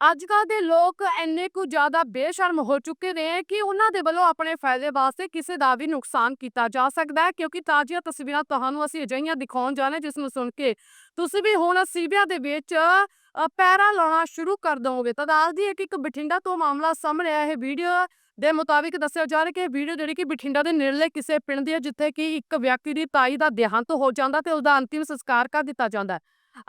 ਅੱਜ ਕੱਲ੍ਹ ਦੇ ਲੋਕ ਇੰਨੇ ਕੁ ਜ਼ਿਆਦਾ ਬੇਸ਼ਰਮ ਹੋ ਚੁੱਕੇ ਨੇ ਕਿ ਉਹਨਾਂ ਦੇ ਵੱਲੋਂ ਆਪਣੇ ਫਾਇਦੇ ਵਾਸਤੇ ਕਿਸੇ ਦਾ ਵੀ ਨੁਕਸਾਨ ਕੀਤਾ ਜਾ ਸਕਦਾ ਹੈ ਕਿਉਂਕਿ ਤਾਜ਼ੀਆਂ ਤਸਵੀਰਾਂ ਤੁਹਾਨੂੰ ਅਸੀਂ ਅਜਿਹੀਆਂ ਦਿਖਾਉਣ ਜਾ ਜਿਸ ਨੂੰ ਸੁਣ ਕੇ ਤੁਸੀਂ ਵੀ ਹੁਣ ਸੀਵਿਆਂ ਦੇ ਵਿੱਚ ਅ, ਲਾਉਣਾ ਸ਼ੁਰੂ ਕਰ ਦੋਗੇ। ਤਾਂ ਦੱਸਦੀ ਹੈ ਕਿ ਇੱਕ ਬਠਿੰਡਾ ਤੋਂ ਮਾਮਲਾ ਸਾਹਮਣੇ ਆਇਆ ਇਹ ਵੀਡੀਓ ਦੇ ਮੁਤਾਬਿਕ ਦੱਸਿਆ ਜਾ ਰਿਹਾ ਕਿ ਇਹ ਵੀਡੀਓ ਜਿਹੜੀ ਕਿ ਬਠਿੰਡਾ ਦੇ ਨੇੜਲੇ ਕਿਸੇ ਪਿੰਡ ਦੀ ਹੈ ਜਿੱਥੇ ਕਿ ਇੱਕ ਵਿਅਕਤੀ ਦੀ ਤਾਈ ਦਾ ਦੇਹਾਂਤ ਹੋ ਜਾਂਦਾ ਤੇ ਉਸਦਾ ਅੰਤਿਮ ਸੰਸਕਾਰ ਕਰ ਦਿੱਤਾ ਜਾਂਦਾ ਹੈ।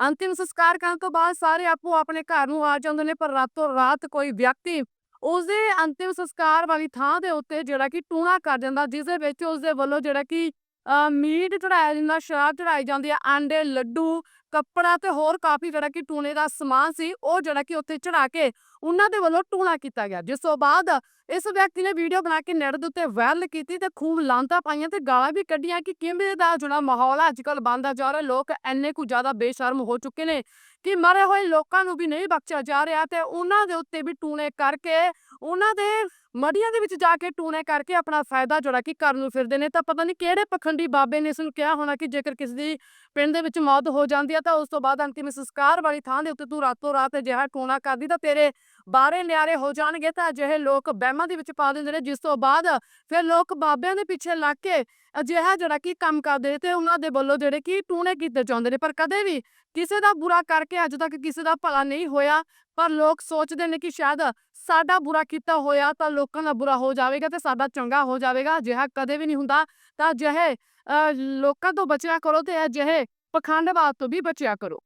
ਅੰਤਿਮ ਸੰਸਕਾਰ ਕਰਨ ਤੋਂ ਬਾਅਦ ਸਾਰੇ ਆਪੋ ਆਪਣੇ ਘਰ ਨੂੰ ਆ ਜਾਂਦੇ ਨੇ ਪਰ ਰਾਤੋਂ ਰਾਤ ਕੋਈ ਵਿਅਕਤੀ ਉਸਦੇ ਅੰਤਿਮ ਸੰਸਕਾਰ ਵਾਲੀ ਥਾਂ ਦੇ ਉੱਤੇ ਜਿਹੜਾ ਕਿ ਟੂਣਾ ਕਰ ਜਾਂਦਾ ਜਿਸ ਦੇ ਵਿੱਚ ਉਸਦੇ ਵੱਲੋਂ ਜਿਹੜਾ ਕਿ ਅ, ਮੀਟ ਚੜਾਇਆ ਜਾਂਦਾ ਸ਼ਰਾਬ ਚੜਾਈ ਜਾਂਦੀ ਹੈ ਆਂਡੇ ਲੱਡੂ ਕੱਪੜਾ ਤੇ ਹੋਰ ਕਾਫੀ ਜਿਹੜਾ ਕਿ ਟੂਣੇ ਦਾ ਸਮਾਨ ਸੀ, ਉਹ ਜਿਹੜਾ ਕਿ ਉੱਥੇ ਚੜਾ ਕੇ ਉਹਨਾਂ ਦੇ ਵੱਲੋਂ ਟੂਣਾ ਕੀਤਾ ਗਿਆ। ਜਿਸ ਤੋਂ ਬਾਅਦ ਇਸ ਵਿਅਕਤੀ ਨੇ ਵੀਡੀਓ ਬਣਾ ਕੇ ਨੈਟ ਦੇ ਉੱਤੇ ਵਾਇਰਲ ਕੀਤੀ ਤੇ ਖੂਬ ਲਾਂਤਾਂ ਪਾਈਆਂ ਤੇ ਗਾਲਾਂ ਵੀ ਕੱਢੀਆਂ ਕਿ ਕਿਵੇਂ ਦਾ ਜਿਹੜਾ ਮਾਹੌਲ ਹੈ ਅੱਜ ਕੱਲ੍ਹ ਬਣਦਾ ਜਾ ਰਿਹਾ। ਲੋਕ ਇੰਨੇ ਕੁ ਜ਼ਿਆਦਾ ਬੇਸ਼ਰਮ ਹੋ ਚੁੱਕੇ ਨੇ ਕਿ ਮਰੇ ਹੋਏ ਲੋਕਾਂ ਨੂੰ ਵੀ ਨਹੀਂ ਬਖਸ਼ਿਆ ਜਾ ਰਿਹਾ ਤੇ ਉਹਨਾਂ ਦੇ ਉੱਤੇ ਵੀ ਟੂਣੇ ਕਰਕੇ ਉਹਨਾਂ ਦੇ ਮੜੀਆਂ ਦੇ ਵਿੱਚ ਜਾ ਕੇ ਟੂਣੇ ਕਰਕੇ ਆਪਣਾ ਫਾਇਦਾ ਜਿਹੜਾ ਕਿ ਕਰਨ ਨੂੰ ਫਿਰਦੇ ਨੇ ਤਾਂ ਪਤਾ ਨਹੀਂ ਕਿਹੜੇ ਪਖੰਡੀ ਬਾਬੇ ਨੇ ਇਸ ਨੂੰ ਕਿਹਾ ਹੋਣਾ ਕਿ ਜੇਕਰ ਕਿਸੇ ਦੀ ਪਿੰਡ ਦੇ ਵਿੱਚ ਮੌਤ ਹੋ ਜਾਂਦੀ ਹੈ ਤਾਂ ਉਸ ਤੋਂ ਬਾਅਦ ਅੰਤਿਮ ਸੰਸਕਾਰ ਵਾਲੀ ਥਾਂ ਦੇ ਉੱਤੇ ਤੂੰ ਰਾਤੋਂ ਰਾਤ ਅਜਿਹਾ ਟੂਣਾ ਕਰਦੀ ਤਾਂ ਤੇਰੇ ਬਾਰੇ ਨਿਆਰੇ ਹੋ ਜਾਣਗੇ ਤਾਂ ਅਜਿਹੇ ਲੋਕ ਬਹਿਮਾਂ ਦੇ ਵਿੱਚ ਪਾ ਦਿੰਦੇ ਨੇ, ਜਿਸ ਤੋਂ ਬਾਅਦ ਫਿਰ ਲੋਕ ਬਾਬਿਆਂ ਦੇ ਪਿੱਛੇ ਲੱਗ ਕੇ ਅਜਿਹਾ ਜਿਹੜਾ ਕਿ ਕੰਮ ਕਰਦੇ ਤੇ ਉਹਨਾਂ ਦੇ ਵੱਲੋਂ ਜਿਹੜੇ ਕਿ ਟੂਣੇ ਕੀਤੇ ਜਾਂਦੇ ਨੇ। ਪਰ ਕਦੇ ਵੀ ਕਿਸੇ ਦਾ ਬੁਰਾ ਕਰਕੇ ਅੱਜ ਤੱਕ ਕਿਸੇ ਦਾ ਭਲਾ ਨਹੀਂ ਹੋਇਆ। ਪਰ ਲੋਕ ਸੋਚਦੇ ਨੇ ਕਿ ਸ਼ਾਇਦ ਸਾਡਾ ਬੁਰਾ ਕੀਤਾ ਹੋਇਆ ਤਾਂ ਲੋਕਾਂ ਦਾ ਬੁਰਾ ਹੋ ਜਾਵੇਗਾ ਤੇ ਸਾਡਾ ਚੰਗਾ ਹੋ ਜਾਵੇਗਾ। ਅਜਿਹਾ ਕਦੇ ਵੀ ਨਹੀਂ ਹੁੰਦਾ। ਤਾਂ ਅਜਿਹੇ ਅ, ਲੋਕਾਂ ਤੋਂ ਬਚਿਆ ਕਰੋ ਤੇ ਅਜਿਹੇ ਪਖੰਡਵਾਦ ਤੋਂ ਵੀ ਬਚਿਆ ਕਰੋ।